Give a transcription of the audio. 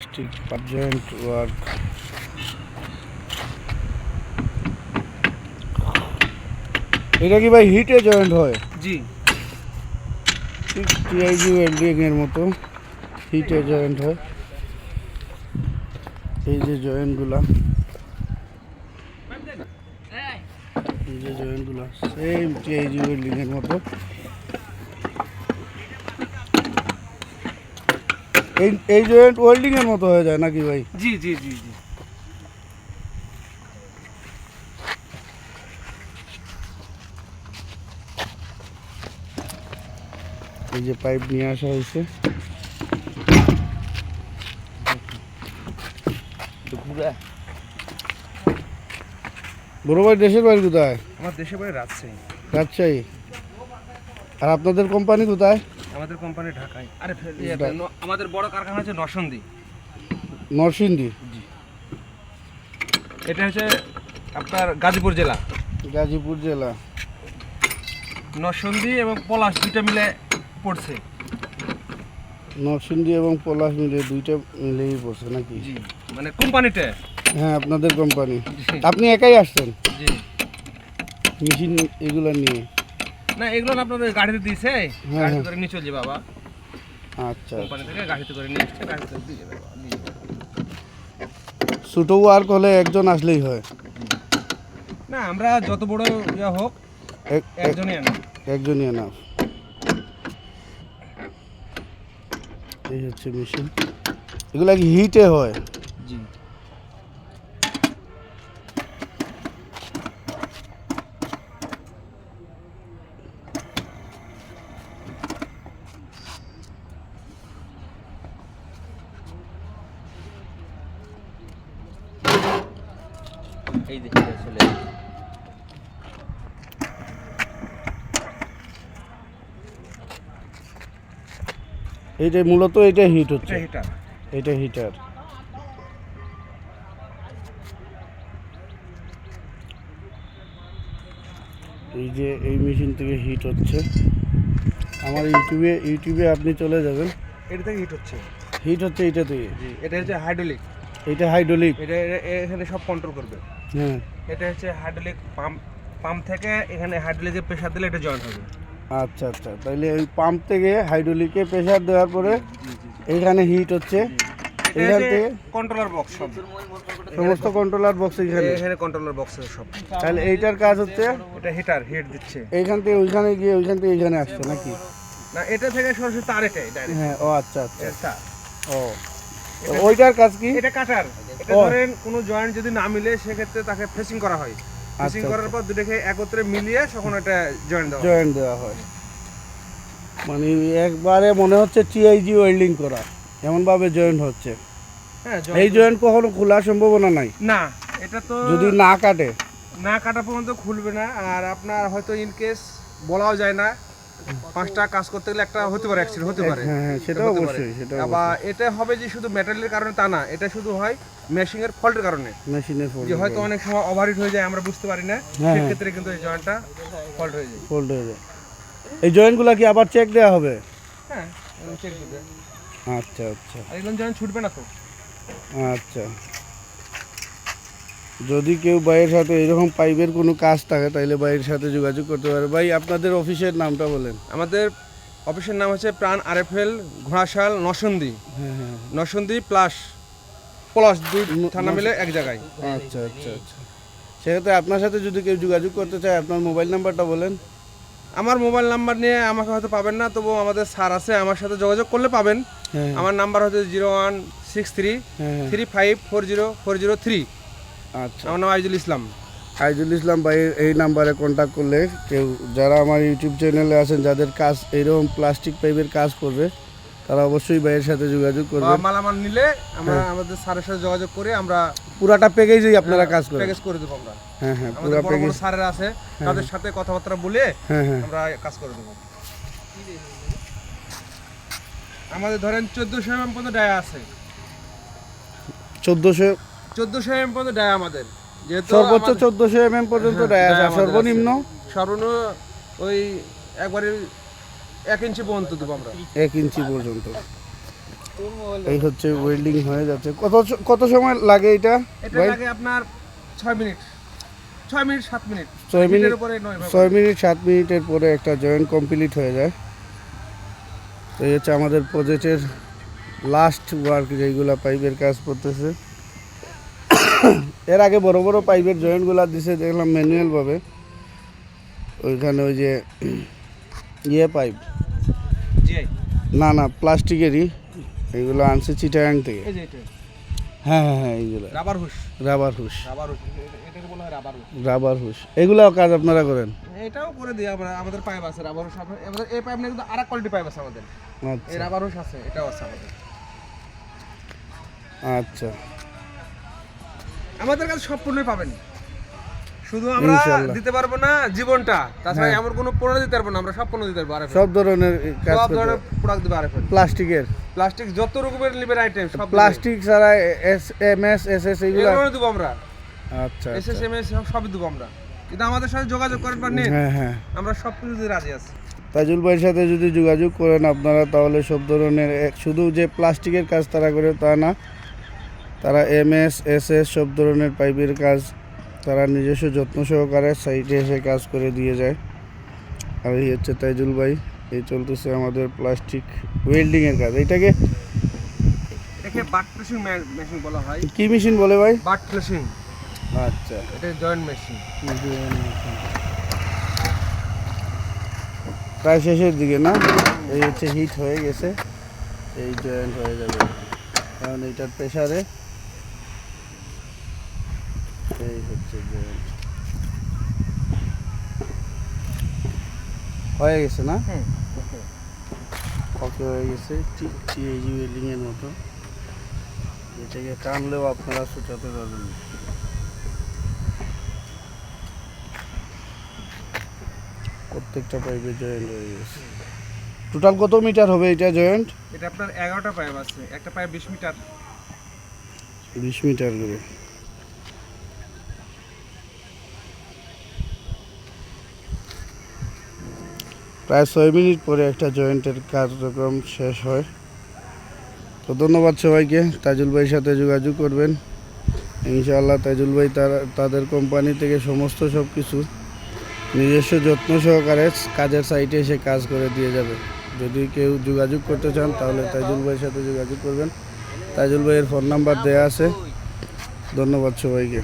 plastic joint work. এটা কি ভাই হিটে জয়েন্ট হয়? জি। ঠিক টিআইজি ওয়েল্ডিং এর মতো হিটে জয়েন্ট হয়। এই যে জয়েন্টগুলা এই যে জয়েন্টগুলা সেম টিআইজি ওয়েল্ডিং এর মতো। এই এই জয়েন্ট ওয়েল্ডিং এর মতো হয়ে যায় নাকি ভাই? জি জি জি জি। এই যে পাইপ নিয়ে আসা হয়েছে। বড় ভাই দেশের বাড়ি কোথায়? আমার দেশে বাড়ি রাজশাহী। রাজশাহী। আর আপনাদের কোম্পানি কোথায়? আমাদের কোম্পানি ঢাকায়। আরে ন- আমাদের বড় কারখানা হচ্ছে নরসন্দী নরসিংদী? এটা হচ্ছে আপনার গাজীপুর জেলা। গাজীপুর জেলা। নরসন্দী এবং পলাশ দুইটা মিলে পড়ছে। নরসিংদী এবং পলাশ মিলে দুইটা মিলেই পড়ছে নাকি? জি মানে কোম্পানিটা হ্যাঁ আপনাদের কোম্পানি। আপনি একাই আসছেন? জি। মেশিন এগুলো নিয়ে? না এগুলো না আপনাদের গাড়িতে দিয়েছে হ্যাঁ, গাড়িতে হ্যাঁ। করে নিয়ে চলে যাবে বাবা। আচ্ছা কোম্পানি থেকে গাড়িতে করে নিয়ে এসছে গাড়িতে দিয়ে যাবে ছোটো ওয়ার্ক হলে একজন আসলেই হয়। না আমরা যত বড় ইয়ে হোক এক- এক- একজনই আনি। একজনই এনাফ এই হচ্ছে মেশিন এগুলা কি হিটে হয়? জি। এই দেখে চলে এইটা মূলত এটা হিট হচ্ছে। এটা হিটার এটা হিটার এই যে এই মেশিন থেকে হিট হচ্ছে। আমার ইউটিউবে ইউটিউবে আপনি চলে যাবেন। এটা থেকে হিট হচ্ছে। হিট হচ্ছে এটা থেকে। এটা হচ্ছে হাইড্রোলিক এটা হাইড্রোলিক এটা এটা- এখানে সব কন্ট্রোল করবে। এটা হচ্ছে হাইড্রোলিক পাম্প পাম্প থেকে এখানে হাইড্রোলিকের প্রেশার দিলে এটা জয়েন্ট হবে। আচ্ছা আচ্ছা। তাহলে ওই পাম্প থেকে হাইড্রোলিকে প্রেশার দেওয়ার পরে এইখানে হিট হচ্ছে। এখান থেকে কন্ট্রোলার বক্স সব। সমস্ত কন্ট্রোলার বক্স এখানে এখানে কন্ট্রোলার বক্স সব। তাহলে এইটার কাজ হচ্ছে এটা হিটার হিট দিচ্ছে। এইখান থেকে ওইখানে গিয়ে ওইখান থেকে এইখানে আসছে নাকি? না এটা থেকে সরাসরি তার এটাই হ্যাঁ ও আচ্ছা আচ্ছা। ও। ওইটার কাজ কি? এটা কাটার এটা ধরেন কোনো জয়েন্ট যদি না মিলে সেক্ষেত্রে তাকে ফেসিং করা হয়। ফেসিং আচ্ছা, করার পর দুটোকে একত্রে মিলিয়ে তখন এটা জয়েন্ট দেওয়া জয়েন্ট দেওয়া হয়। মানে একবারে মনে হচ্ছে টিআইজি ওয়েল্ডিং করা। এমনভাবে জয়েন্ট হচ্ছে। হ্যাঁ এই জয়েন্ট কখনো খোলার সম্ভাবনা নাই? না এটা তো যদি না কাটে? না কাটা পর্যন্ত খুলবে না। আর আপনার হয়তো ইন কেস বলাও যায় না। পাঁচটা কাজ করতে গেলে একটা হতে পারে অ্যাক্সিডেন্ট হতে পারে। হ্যাঁ হ্যাঁ সেটা অবশ্যই সেটা আবার এটা হবে যে শুধু মেটালের কারণে তা না এটা শুধু হয় মেশিং এর ফল্টের কারণে মেশিনের যে হয়তো অনেক সময় ওভারহিট হয়ে যায় আমরা বুঝতে পারি না হ্যাঁ। সেক্ষেত্রে কিন্তু এই জয়েন্টটা ফল্ট হয়ে যায়। ফোল্ড হয়ে যায়। এই জয়েন্টগুলো কি আবার চেক দেওয়া হবে? হ্যাঁ চেক দিবে আচ্ছা আচ্ছা। আর এগুলো জয়েন্ট ছুটবে না তো। আচ্ছা। যদি কেউ ভাইয়ের সাথে এরকম পাইপের কোনো কাজ থাকে তাহলে ভাইয়ের সাথে যোগাযোগ করতে পারে। ভাই আপনাদের অফিসের নামটা বলেন। আমাদের অফিসের নাম হচ্ছে প্রাণ আরএফএল ঘোড়াশাল নসন্দি। হ্যাঁ হ্যাঁ নরসন্দী প্লাস প্লাস দুই থানা মিলে এক জায়গায়। আচ্ছা আচ্ছা আচ্ছা। সেক্ষেত্রে আপনার সাথে যদি কেউ যোগাযোগ করতে চায় আপনার মোবাইল নাম্বারটা বলেন। আমার মোবাইল নাম্বার নিয়ে আমাকে হয়তো পাবেন না তবু আমাদের স্যার আছে আমার সাথে যোগাযোগ করলে পাবেন। হ্যাঁ। আমার নাম্বার হচ্ছে জিরো ওয়ান সিক্স থ্রি হ্যাঁ হ্যাঁ। Three five four zero four zero three. আচ্ছা। আমার নাম আইজুল ইসলাম। আইজুল ইসলাম ভাইয়ের এই নাম্বারে কন্ট্যাক্ট করলে কেউ যারা আমার ইউটিউব চ্যানেলে আছেন যাদের কাজ এইরকম প্লাস্টিক পাইপের কাজ করবে তারা অবশ্যই ভাইয়ের সাথে যোগাযোগ করবে মালামাল নিলে আমরা হ্যাঁ। আমাদের স্যারের সাথে যোগাযোগ করে আমরা পুরাটা প্যাকেজেই আপনারা কাজ করেন। প্যাকেজ করে দেবো আমরা। হ্যাঁ হ্যাঁ পুরা প্যাকেজ স্যারেরা আছে তাদের সাথে কথাবার্তা বলে হ্যাঁ হ্যাঁ। আমরা কাজ করে দেবো। আমাদের ধরেন চোদ্দোশো এম পর্যন্ত ডায়া আছে। চোদ্দোশো চোদ্দোশো এম পর্যন্ত ডায়া আমাদের। যেহেতু সর্বোচ্চ আমাদের- চোদ্দোশো এম এম পর্যন্ত হ্যাঁ, দেয় আছে ডায়া আর আমাদের সর্বনিম্ন। সর্বনিম্ন ওই একবারে এক ইঞ্চি পর্যন্ত দেবো আমরা। এক ইঞ্চি পর্যন্ত। এই হচ্ছে ওয়েল্ডিং হয়ে যাচ্ছে। কত স- কত সময় লাগে এটা? এটা ভাই লাগে আপনার ছয় মিনিট। ছয় মিনিট সাত মিনিট। ছয় মিনিট মিনিটের উপরে নয়। ছয় মিনিট সাত মিনিটের পরে একটা জয়েন্ট কমপ্লিট হয়ে যায়। তো এই হচ্ছে আমাদের প্রজেক্টের লাস্ট ওয়ার্ক যেগুলো পাইপের কাজ করতেছে। এর আগে বড় বড় পাইপের জয়েন্টগুলো দিছে দেখলাম ম্যানুয়ালভাবে ওইখানে ওই যে ইয়ে পাইপ না না প্লাস্টিকেরই। এগুলো আনছে চিটাগাং থেকে। হ্যাঁ হ্যাঁ হ্যাঁ এইগুলো। রাবার হুশ রাবার হুশ এটাকে বলা হয় রাবার হুশ রাবার এগুলাও কাজ আপনারা করেন? এটাও করে দিই আমরা আমাদের পাইপ আছে রাবার হুশ আমাদের এই পাইপ না কিন্তু আরেক কোয়ালিটি পাইপ আছে আমাদের। এই আচ্ছা রাবার হুশ আছে এটাও আছে আমাদের। আচ্ছা। আমাদের কাছে সব পণ্যই পাবেন। শুধু আমরা দিতে পারব না জীবনটা। তাছাড়া হ্যাঁ। এমন কোনো পণ্য দিতে পারব না আমরা সব পণ্য দিতে পারব আরএফএল সব ধরনের সব ধরনের প্রোডাক্ট দিবে আরএফএল প্লাস্টিকের। প্লাস্টিক যত রকমের লিভের আইটেম সব প্লাস্টিক ছাড়া S M S S S এগুলো এগুলো দেবো আমরা। আচ্ছা এস এস এম এস সবই দেবো আমরা। কিন্তু আমাদের সাথে যোগাযোগ করেন বা নেন হ্যাঁ হ্যাঁ। আমরা সব কিছু দিয়ে রাজি আছি। তাজুল ভাইয়ের সাথে যদি যোগাযোগ করেন আপনারা তাহলে সব ধরনের শুধু যে প্লাস্টিকের কাজ তারা করে তা না তারা এম এস এস এস সব ধরনের পাইপের কাজ তারা নিজস্ব যত্ন সহকারে সাইডে এসে কাজ করে দিয়ে যায়। আর এই হচ্ছে তাইজুল ভাই এই চলতেছে আমাদের প্লাস্টিক ওয়েল্ডিংয়ের কাজ। এটাকে এটাকে বাট ফ্লেশিং মেশিন বলা হয়। কি মেশিন বলে ভাই? বাট ফ্লেশিং আচ্ছা। এটা জয়েন্ট মেশিন প্রায় শেষের দিকে না? এই হচ্ছে হিট হয়ে গেছে। এই জয়েন্ট হয়ে যাবে। কারণ এইটার প্রেসারে এই হচ্ছে জয়েন্ট হয়ে গেছে না? ওকে। হয়ে গেছে ঠিক মতো। এটাকে টানলেও আপনারা সুচাতে পারবেন। প্রত্যেকটা পাইপে জয়েন্ট হয়ে গেছে। টোটাল কত মিটার হবে এটা জয়েন্ট এটা আপনার এগারোটা পাইপ আছে। একটা পাইপ বিশ মিটার বিশ মিটার করে প্রায় ছয় মিনিট পরে একটা জয়েন্টের কার্যক্রম শেষ হয়। তো ধন্যবাদ সবাইকে, তাজুল ভাইয়ের সাথে যোগাযোগ করবেন। ইনশাআল্লাহ তাজুল ভাই তার, তাদের কোম্পানি থেকে সমস্ত সব কিছু নিজস্ব যত্ন সহকারে কাজের সাইটে এসে কাজ করে দিয়ে যাবে। যদি কেউ যোগাযোগ করতে চান তাহলে তাজুল ভাইয়ের সাথে যোগাযোগ করবেন। তাজুল ভাইয়ের ফোন নাম্বার দেওয়া আছে। ধন্যবাদ সবাইকে।